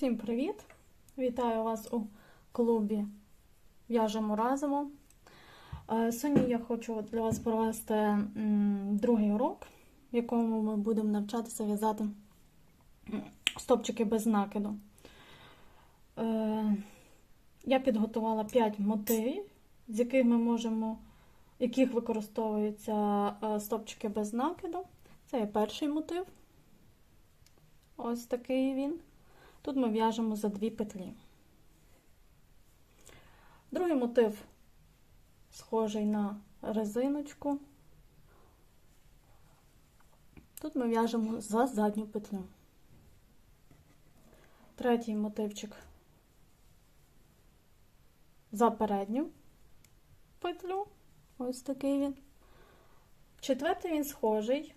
Усім привіт! Вітаю вас у клубі В'яжемо разом. Е, Сьогодні я хочу для вас провести другий урок, в якому ми будемо навчатися в'язати стопчики без накиду. Е, Я підготувала 5 мотивів, з яких ми можемо, яких використовуються е, стопчики без накиду. Це є перший мотив. Ось такий він. Тут ми в'яжемо за дві петлі. Другий мотив схожий на резиночку. Тут ми в'яжемо за задню петлю. Третій мотивчик за передню петлю. Ось такий він. Четвертий він схожий.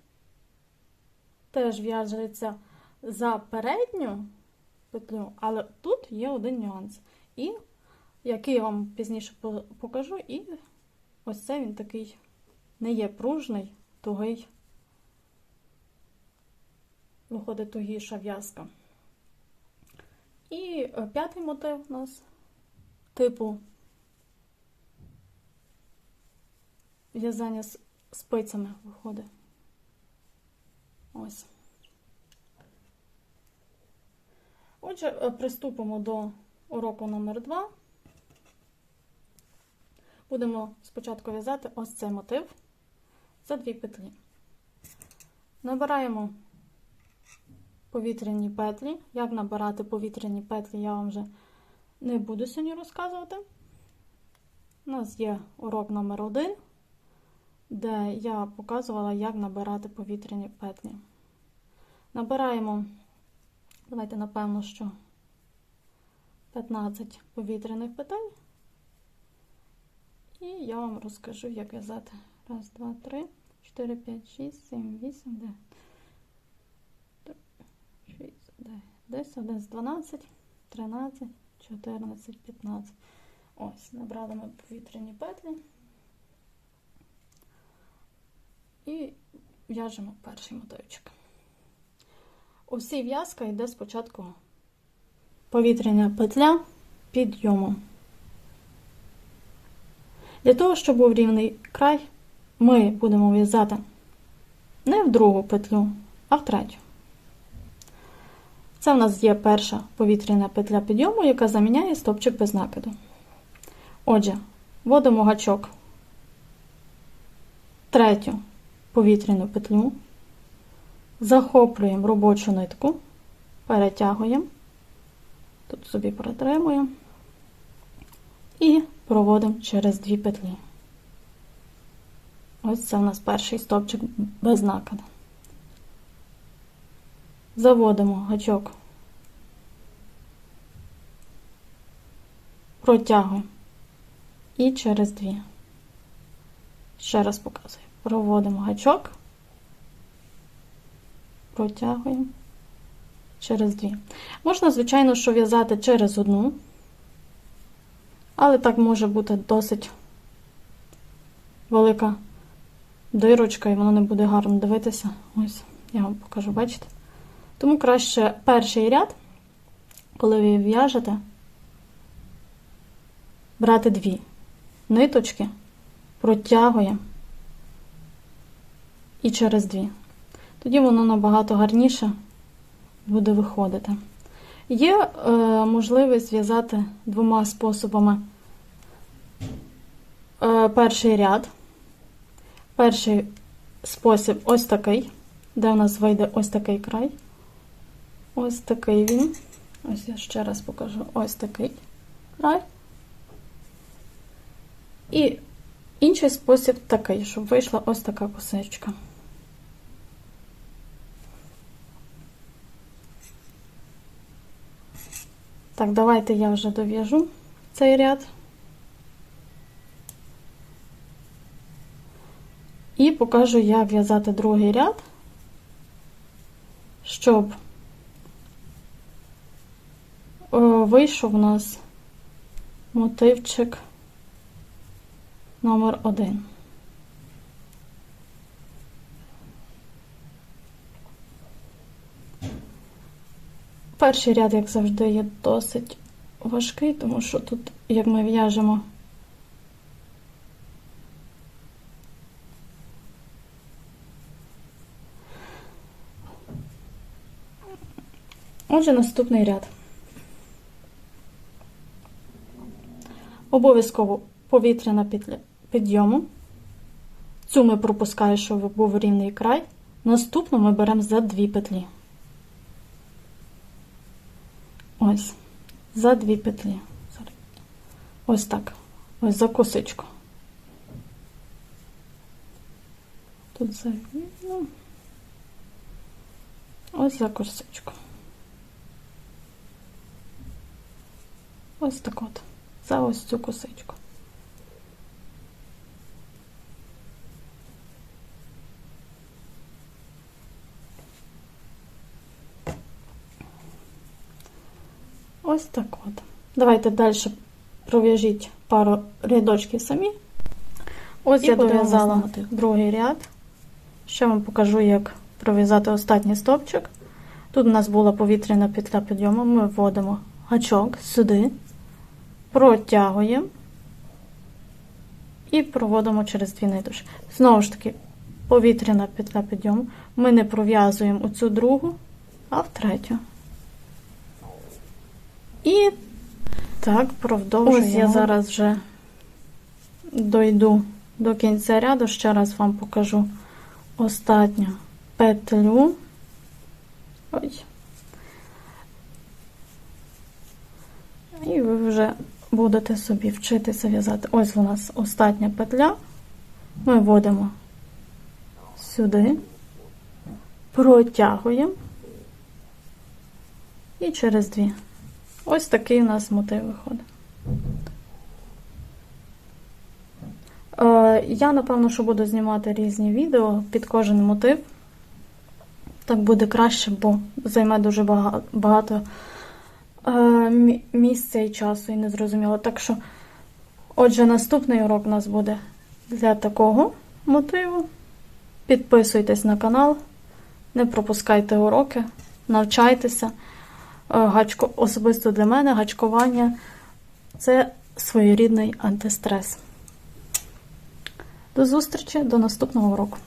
Теж в'яжеться за передню петлю, але тут є один нюанс. І який я вам пізніше покажу, і ось це він такий не є пружний, тугий, виходить тугіша в'язка. І п'ятий мотив у нас типу в'язання з спицями виходить. Ось. Отже, приступимо до уроку номер 2 Будемо спочатку в'язати ось цей мотив за дві петлі. Набираємо повітряні петлі. Як набирати повітряні петлі, я вам вже не буду сьогодні розказувати. У нас є урок номер 1 де я показувала, як набирати повітряні петлі. Набираємо Давайте, напевно, що 15 повітряних петель. І я вам розкажу, як в'язати. Раз, два, три, 4, 5, 6, 7, 8, 9, 6, 9, 10, 11, 12, 13, 14, 15. Ось, набрали ми повітряні петлі. І в'яжемо перший мотивчик. Усі в'язка йде спочатку повітряна петля підйому. Для того, щоб був рівний край, ми будемо в'язати не в другу петлю, а в третю. Це в нас є перша повітряна петля підйому, яка заміняє стопчик без накиду. Отже, вводимо гачок третю повітряну петлю. Захоплюємо робочу нитку, перетягуємо, тут собі протримуємо і проводимо через дві петлі. Ось це у нас перший стовпчик без накиду. Заводимо гачок, протягуємо і через дві. Ще раз показую. Проводимо гачок протягуємо через дві. Можна, звичайно, що в'язати через одну, але так може бути досить велика дирочка, і воно не буде гарно дивитися. Ось, я вам покажу, бачите? Тому краще перший ряд, коли ви в'яжете, брати дві ниточки, протягуємо і через дві. Тоді воно набагато гарніше буде виходити. Є е, можливість зв'язати двома способами е, перший ряд. Перший спосіб ось такий, де у нас вийде ось такий край. Ось такий він. Ось я ще раз покажу ось такий край. І інший спосіб такий, щоб вийшла ось така косичка. Так, давайте я вже дов'яжу цей ряд. І покажу, як в'язати другий ряд, щоб е, вийшов у нас мотивчик номер один. Перший ряд, як завжди, є досить важкий, тому що тут, як ми в'яжемо, Отже, наступний ряд. Обов'язково повітряна петля підйому. Цю ми пропускаємо, щоб був рівний край. Наступну ми беремо за дві петлі. Ось, за дві петлі. Ось так. Ось за косичку. Тут за ну, ось за косичку. Ось так от. За ось цю косичку. Ось так от. Давайте далі пров'яжіть пару рядочків самі. Ось І я дов'язала другий ряд. Ще вам покажу, як пров'язати останній стовпчик. Тут у нас була повітряна петля підйому. Ми вводимо гачок сюди, протягуємо і проводимо через дві ниточки. Знову ж таки, повітряна петля підйому. Ми не пров'язуємо у цю другу, а в третю. І так, продовжуємо. Ось я зараз вже дойду до кінця ряду, ще раз вам покажу останню петлю. Ой. І ви вже будете собі вчитися в'язати. Ось у нас остання петля. Ми вводимо сюди, протягуємо і через дві. Ось такий у нас мотив виходить. Е, Я, напевно, що буду знімати різні відео під кожен мотив. Так буде краще, бо займе дуже багато е, місця і часу, і незрозуміло. Так що, отже, наступний урок у нас буде для такого мотиву. Підписуйтесь на канал, не пропускайте уроки, навчайтеся. Е, Гачко, особисто для мене гачкування це своєрідний антистрес. До зустрічі, до наступного уроку.